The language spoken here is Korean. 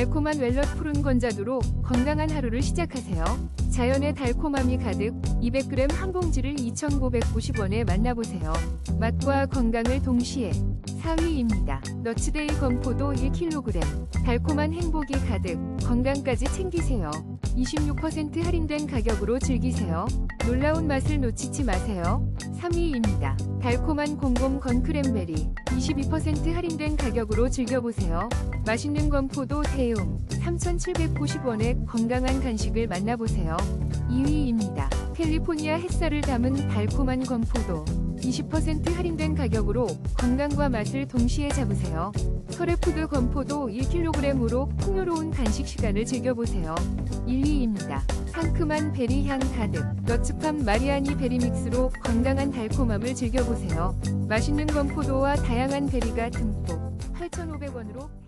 달콤한 웰넛 푸른 건자두로 건강한 하루를 시작하세요. 자연의 달콤함이 가득 200g 한 봉지를 2,990원에 만나보세요. 맛과 건강을 동시에 4위입니다. 너츠데이 건포도 1kg 달콤한 행복이 가득 건강까지 챙기세요. 26% 할인된 가격으로 즐기세요. 놀라운 맛을 놓치지 마세요. 3위입니다. 달콤한 공공 건크랜베리 22% 할인된 가격으로 즐겨보세요. 맛있는 건포도 대용 3,790원의 건강한 간식을 만나보세요. 2위입니다. 캘리포니아 햇살을 담은 달콤한 건포도 20% 할인된 가격으로 건강과 맛을 동시에 잡으세요. 서래푸드 건포도 1kg으로 풍요로운 간식 시간을 즐겨보세요. 1위입니다. 상큼한 베리향 가득 너츠팜 마리아니 베리 믹스로 건강한 달콤함을 즐겨보세요. 맛있는 건포도와 다양한 베리가 듬뿍 8,500원으로